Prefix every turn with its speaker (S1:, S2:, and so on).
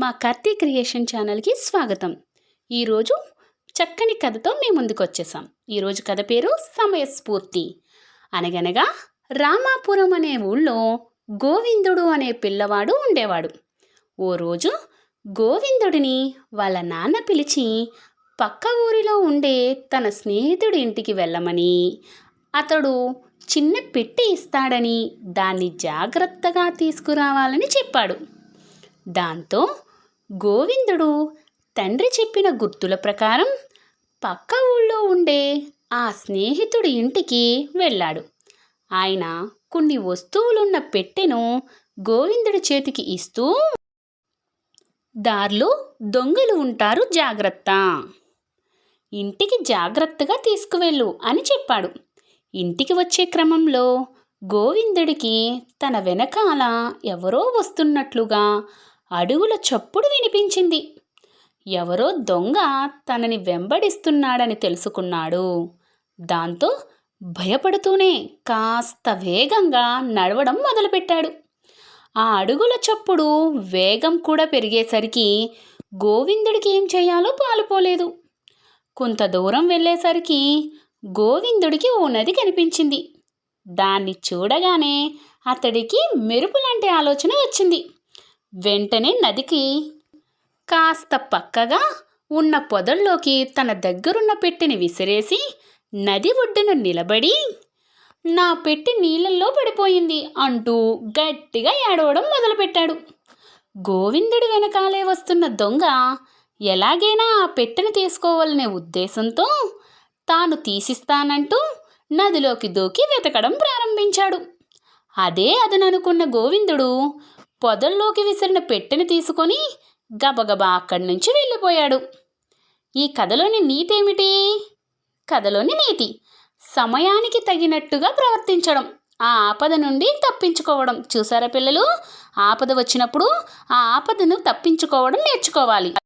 S1: మా కర్తీ క్రియేషన్ ఛానల్కి స్వాగతం. ఈరోజు చక్కని కథతో మేము ముందుకు వచ్చేసాం ఈరోజు కథ పేరు సమయస్ఫూర్తి అనగనగా రామాపురం అనే ఊళ్ళో గోవిందుడు అనే పిల్లవాడు ఉండేవాడు. ఓ రోజు గోవిందుడిని వాళ్ళ నాన్న పిలిచి పక్క ఊరిలో ఉండే తన స్నేహితుడి ఇంటికి వెళ్ళమని అతడు చిన్న పెట్టి ఇస్తాడని దాన్ని జాగ్రత్తగా తీసుకురావాలని చెప్పాడు. దాంతో గోవిందుడు తండ్రి చెప్పిన గుర్తుల ప్రకారం పక్క ఊళ్ళో ఉండే ఆ స్నేహితుడి ఇంటికి వెళ్ళాడు. ఆయన కొన్ని వస్తువులున్న పెట్టెను గోవిందుడి చేతికి ఇస్తూ దారిలో దొంగలు ఉంటారు జాగ్రత్త. ఇంటికి జాగ్రత్తగా తీసుకువెళ్ళు అని చెప్పాడు. ఇంటికి వచ్చే క్రమంలో గోవిందుడికి తన వెనకాల ఎవరో వస్తున్నట్లుగా అడుగుల చప్పుడు వినిపించింది. ఎవరో దొంగ తనని వెంబడిస్తున్నాడని తెలుసుకున్నాడు. దాంతో భయపడుతూనే కాస్త వేగంగా నడవడం మొదలుపెట్టాడు. ఆ అడుగుల చప్పుడు వేగం కూడా పెరిగేసరికి గోవిందుడికి ఏం చేయాలో పాలుపోలేదు. కొంత దూరం వెళ్ళేసరికి గోవిందుడికి ఓ నది కనిపించింది. దాన్ని చూడగానే అతడికి మెరుపులాంటి ఆలోచన వచ్చింది. వెంటనే నదికి కాస్త పక్కగా ఉన్న పొదల్లోకి తన దగ్గరున్న పెట్టెని విసిరేసి నది ఒడ్డున నిలబడి నా పెట్టి నీళ్ళల్లో పడిపోయింది అంటూ గట్టిగా ఏడవడం మొదలుపెట్టాడు. గోవిందుడి వెనకాలే వస్తున్న దొంగ ఎలాగైనా ఆ పెట్టెను తీసుకోవాలనే ఉద్దేశంతో తాను తీసిస్తానంటూ నదిలోకి దూకి వెతకడం ప్రారంభించాడు. అదే అదననుకున్న గోవిందుడు పొదల్లోకి విసిరిన పెట్టెను తీసుకొని గబగబా అక్కడి నుంచి వెళ్ళిపోయాడు. ఈ కథలోని నీతి ఏమిటి కథలోని నీతి. సమయానికి తగినట్టుగా ప్రవర్తించడం ఆ ఆపద నుండి తప్పించుకోవడం. చూసారా పిల్లలు? ఆపద వచ్చినప్పుడు ఆ ఆపదను తప్పించుకోవడం నేర్చుకోవాలి.